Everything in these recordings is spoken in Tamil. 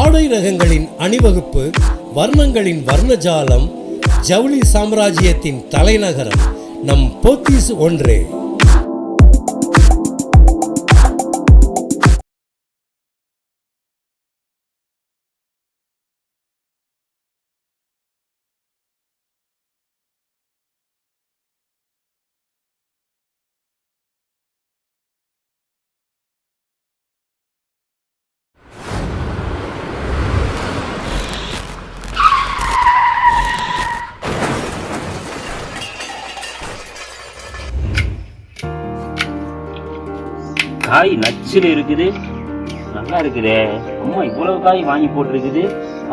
ஆடை ரகங்களின் அணிவகுப்பு வர்ணங்களின் வர்ணஜாலம் ஜவுளி சாம்ராஜ்யத்தின் தலைநகரம் நம் போத்தீஸ் ஒன்றே. காய் நச்சுல இருக்குது. நல்லா இருக்குதே. அம்மா இவ்வளவு காய் வாங்கி போட்டிருக்குது.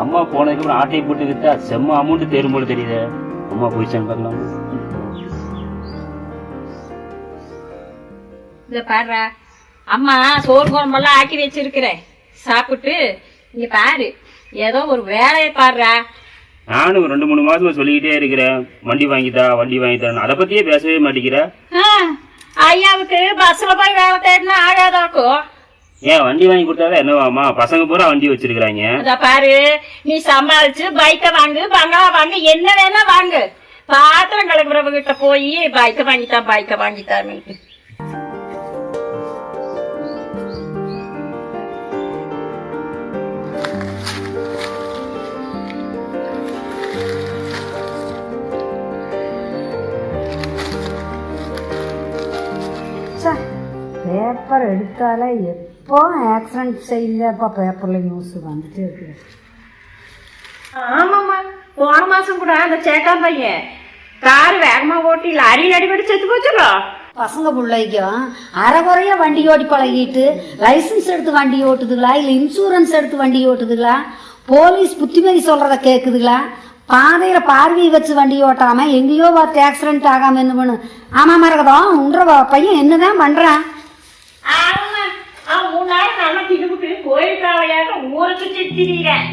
அம்மா போனதுக்கு அப்புறம் ஆட்டையை போட்டு வித்தா செம்ம அமௌண்ட் தேரும் போல தெரியுதே. அம்மா போயிச்சான்னு பார்க்கலாம். இத பாருடா. அம்மா சோறு குழம்பெல்லாம் ஆக்கி வச்சிருக்கிறேன். சாப்பிட்டு இங்க பாரு. ஏதோ ஒரு வேலையை பாருடா. நானும் ரெண்டு மூணு மாசமா சொல்லிக்கிட்டே இருக்கிறேன். வண்டி வாங்கித்தா வண்டி வாங்கித்தான்னு. அதை பத்தியே பேசவே மாட்டேங்கிற. ஐயாவுக்கு பஸ்ல போய் வேலை தேடினா ஆகாதாக்கும் ஏன் வண்டி வாங்கி கொடுத்தாதான் என்னவாமா பசங்க பூரா வண்டி வச்சிருக்கிறாங்க. அத பாரு நீ சமாளிச்சு பைக்க வாங்கு பங்களா வாங்கு என்ன வேணா வாங்கு. பாத்திரம் கலக்குறவங்க கிட்ட போய் பைக்க வாங்கித்தா பைக்க வாங்கித்தான்னு பேப்பர் எடுத்தாலே எப்போ ஆக்சிடென்ட் செய்யலப்பா பேப்பரில் நியூஸ் வந்துட்டே இருக்குது ஆமாம்மா போன மாசம் கூட அந்த சேட்டா பையன் கார் வேகமா ஓட்டி லாரியில் அடிபடி செத்து போச்சுலோ பசங்க பிள்ளைக்கும் அரைகுறையா வண்டி ஓட்டி பழகிட்டு லைசன்ஸ் எடுத்து வண்டி ஓட்டுதுங்களா இல்லை இன்சூரன்ஸ் எடுத்து வண்டி ஓட்டுதுங்களா? போலீஸ் புத்திமதி சொல்றத கேட்குதுங்களா பாதையில பார்வை வச்சு வண்டி ஓட்டாம எங்கேயோ பார்த்து ஆக்சிடென்ட் ஆகாம என்ன பண்ணு? ஆமா மரகதம் உன்ற பையன் என்னதான் பண்றான்? ஆமா. அவன் மூணு நாள் நல்லா திடுவிட்டு கோயில் காவையாக ஊரை சுற்றி திரியிறேன்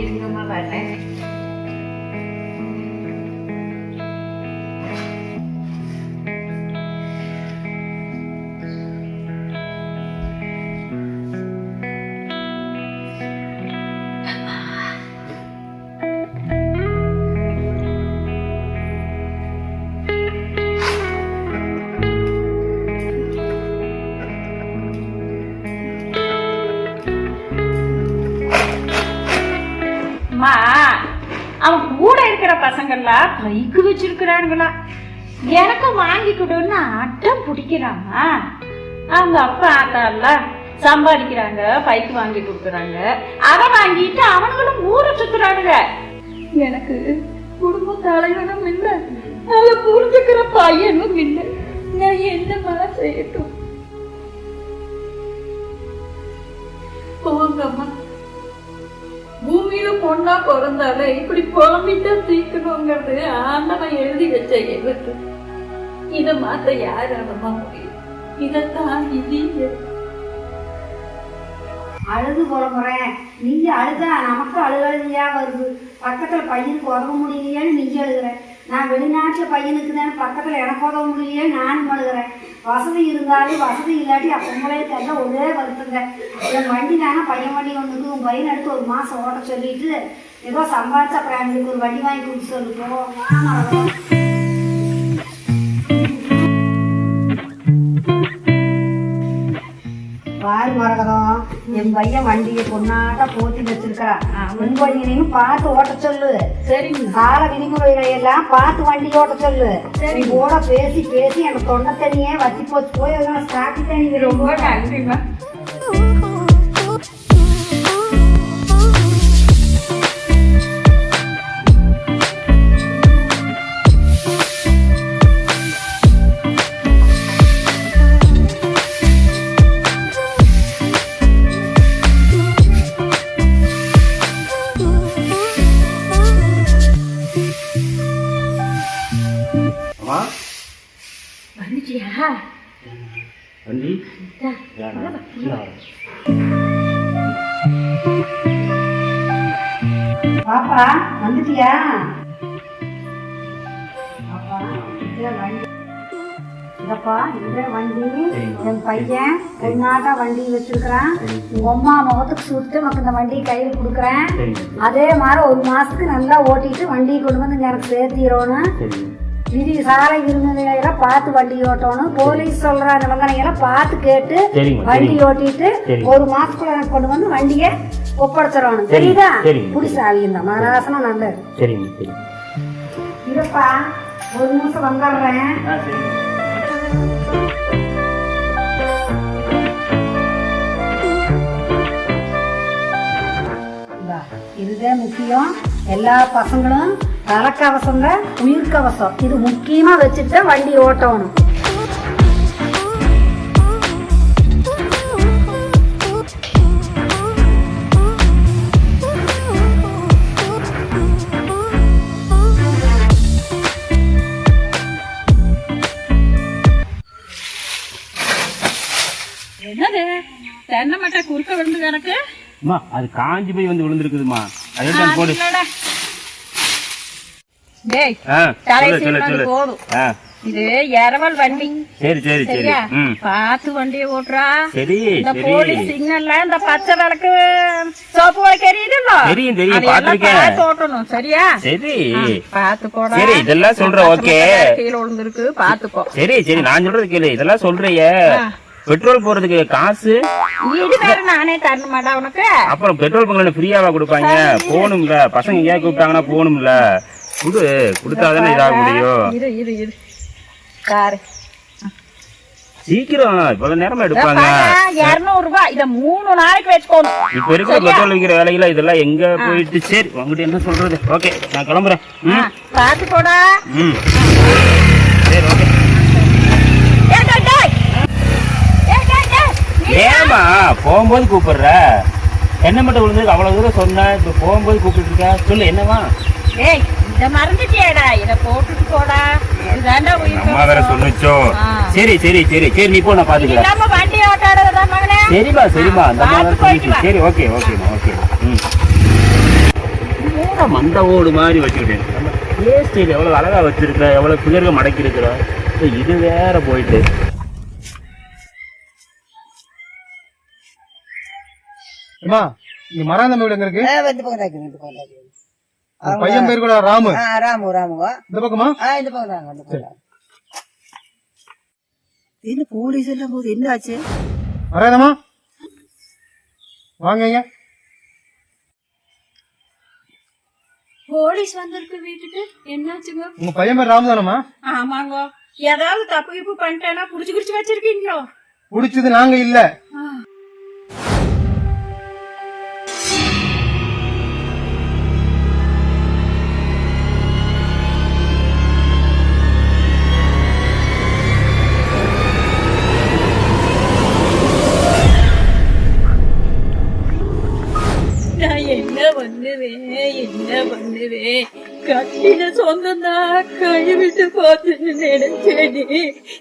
இருங்கம்மா வர்றேன் இருக்கிற பசங்கள்லாம் பைக்கு வச்சிருக்கிறானுங்களா எனக்கு வாங்கி கொடுன்னு அட்டம் பிடிக்கிறாமா அவங்க அப்பா ஆத்தால சம்பாதிக்கிறாங்க பைக் வாங்கி கொடுக்குறாங்க. அதை வாங்கிட்டு அவனுங்களும் ஊரை சுத்துறானுங்க எனக்கு குடும்ப தலைவனும் இல்லை. அதை புரிஞ்சுக்கிற பையனும் இல்லை. நான் மாதிரி செய்யட்டும். போங்கம்மா. பொண்ணா பிறந்தாலே இப்படி புலம்பிட்டா தீக்கணுங்கிறது ஆண்டவன் எழுதி வச்ச எழுத்து இத மாத்த யாராலமா முடியும்? இதத்தான் இது அழுது புறப்புறேன் நீங்க அழுதா நமக்கு அழுகழுதியா வருது? பக்கத்துல பையனுக்கு உதவ முடியலையேன்னு நீங்க அழுகுற நான் வெளிநாட்டில் பையனுக்கு தான் பக்கத்தில் எனக்கு உதவ முடியலையே நானும் அழுகுறேன். வசதி இருந்தாலும் வசதி இல்லாட்டி அப்பங்களே தெரியல ஒரே வருத்துங்க. என் வண்டி தானே பையன் வண்டி ஒன்றுக்கு உன் பையன் எடுத்து ஒரு மாதம் ஓட்ட சொல்லிட்டு ஏதோ சம்பாதிச்ச அப்புறம் எங்களுக்கு ஒரு வண்டி வாங்கி கொடுத்து சொல்லிட்டோம். என் பையன் வண்டியை பொண்ணாட்ட போத்தி வச்சிருக்கிறான். உன் பையனையும் பார்த்து ஓட்ட சொல்லு. சரிங்க கால விதிமுறைகளை எல்லாம் பார்த்து வண்டி ஓட்ட சொல்லு. நீ கூட பேசி பேசி எனக்கு தொண்டை தண்ணியே வத்தி போச்சு. போய் ஸ்டாக்கி தண்ணி ரொம்ப ரொம்ப நன்றிமா வந்துட்டியா வண்டி பாப்பா வந்துட்டியா பாப்பா இதோ வண்டி இதப்பா இந்த வண்டி என் பையன் பொண்ணாட்டா வண்டி வச்சிருக்கிறான் உங்க அம்மா முகத்துக்கு சுட்டு உனக்கு இந்த வண்டி கையில் கொடுக்குறேன் அதே மாதிரி ஒரு மாசத்துக்கு நல்லா ஓட்டிட்டு வண்டியை கொண்டு வந்து எனக்கு சேர்த்திடணும் சரி விதி சாலை விரும்புகிறதெல்லாம் பார்த்து வண்டி ஓட்டணும். போலீஸ் சொல்ற நிபந்தனைகளை பார்த்து கேட்டு வண்டி. ஓட்டிட்டு. ஒரு மாசத்துக்குள்ள எனக்கு கொண்டு வந்து வண்டியை ஒப்படைச்சிடணும். தெரியுதா? சரிங்க. புடிசாவி இந்த மகாராசனம் நல்லது. சரிங்க சரி இருப்பா ஒரு நிமிஷம் வந்துடுறேன். இதுதான் முக்கியம். எல்லா பசங்களும் தலைக்கவசம் தான் உயிர் கவசம் இது முக்கியமா வச்சுட்டு தான் வண்டி ஓட்டணும். என்னது? தென்னை மட்டை குறுக்க விழுந்து அம்மா அது காஞ்சி போய் வந்து விழுந்திருக்குதுமா அதே போடு. இது இரவல் வண்டி. சரி சரி சரி. சரியா? ம். பார்த்து வண்டியை ஓட்டுறா. சரி இந்த சரி. போலீஸ் சிக்னல்ல இந்த பச்சை விளக்கு சோப்பு விளக்கு எரியுதுல்ல? தெரியும், தெரியும், அதையெல்லாம் பார்த்திருக்கேன். பார்த்து ஓட்டணும். சரியா? சரி. பார்த்து போடா. சரி, இதெல்லாம் பச்சை ஓகே. கீழே விழுந்திருக்கு. பார்த்துக்கோ. சரி சரி. நான் சொல்றது கேளு. இதெல்லாம் சொல்றிய. பெட்ரோல் போறதுக்கு காசு. நானே தரணுமாடா உனக்கு? அப்புறம் பெட்ரோல் பங்கு ஃப்ரீயாவா கொடுப்பாங்க? போகணும்ல. பசங்க எங்கேயா கூப்பிட்டாங்கன்னா போகணும்ல. குடு கொடுத்தாதானே இதாக முடியும். இரு இரு இரு. சாரு சீக்கிரம் இவ்வளவு நேரமா எடுப்பாங்க. இருநூறு ரூபாய் இத மூணு நாளைக்கு வச்சுக்கோணும் இப்ப இருக்கிற பெட்ரோல் விற்கிற வேலையில இதெல்லாம் எங்க போயிட்டு சரி உங்ககிட்ட என்ன சொல்றது? ஓகே நான் கிளம்புறேன். பார்த்து போடா. சரி ஓகே. ஏமா போகும்போது கூப்பிடுற? என்ன மட்டும் விழுந்ததுக்கு அவ்வளவு தூரம் சொன்ன இப்ப போகும்போது கூப்பிட்டு இருக்க சொல்லு என்னவா ஏய், இத மறந்துட்டியாடா. இத போட்டுட்டு போடா. இதுதான்டா உயிர் அம்மா வேற கவசம். சொன்னுச்சோ? ஆ. சரி சரி சரி. சரி நீ போ நான் பாத்துக்கிறேன். இல்லாம வண்டி ஓட்டாடுறதா மகனே. சரிம்மா சரிம்மா. அந்த அம்மா பார்த்து வேற போயிட்டு சொல்லுச்சு வா. சரி ஓகே ஓகேம்மா ஓகே. ம். பூரா மந்த ஓடு மாதிரி வச்சுக்கிட்டேன் ஸ்டைல் எவ்வளவு அழகா வச்சிருக்க எவ்வளவு பிகர்க மடக்கி இருக்கிற இது வேற போயிட்டு. அம்மா இங்க மராந்தம் வீடு எங்க இருக்கு. பையன் பேர் கூட ராமு. ஆ, ராமு ராமுவா இந்த பக்கமா? இந்த பக்கம் தாங்க இந்த பக்கம் தான். என்ன போலீஸ் எல்லாம் போகுது? என்ன ஆச்சு மராதம்மா வாங்க போலீஸ் வந்திருக்கு வீட்டுக்கு. என்னாச்சுங்க உங்க பையன் பேர் ராமு தானம்மா? ஆமாங்க. ஏதாவது தப்பு கிப்பு பண்ணிட்டேன்னா புடிச்சு குடிச்சு வச்சிருக்கீங்களோ? பிடிச்சது நாங்க இல்ல.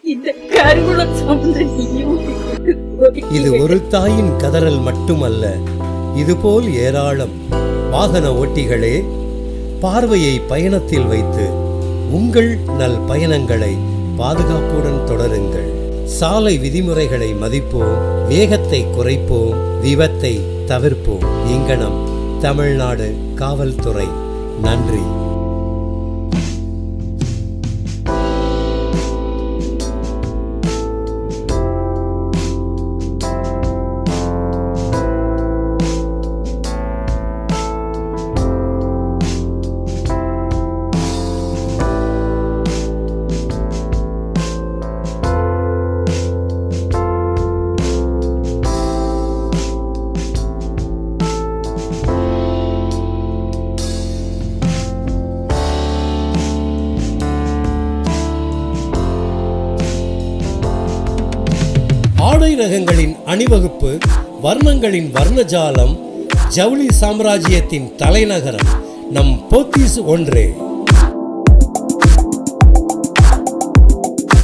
இந்த சொந்த இது ஒரு தாயின் கதறல் மட்டுமல்ல. இதுபோல் ஏராளம் வாகன ஓட்டிகளே பார்வையை பயணத்தில் வைத்து உங்கள் நல் பயணங்களை பாதுகாப்புடன் தொடருங்கள். சாலை விதிமுறைகளை மதிப்போம் வேகத்தை குறைப்போம் விபத்தை தவிர்ப்போம். இங்கனம் தமிழ்நாடு காவல்துறை. நன்றி. ஆடை ரகங்களின் அணிவகுப்பு வர்ணங்களின் வர்ணஜாலம் ஜவுளி சாம்ராஜ்யத்தின் தலைநகரம் நம் போத்தீஸ் ஒன்றே.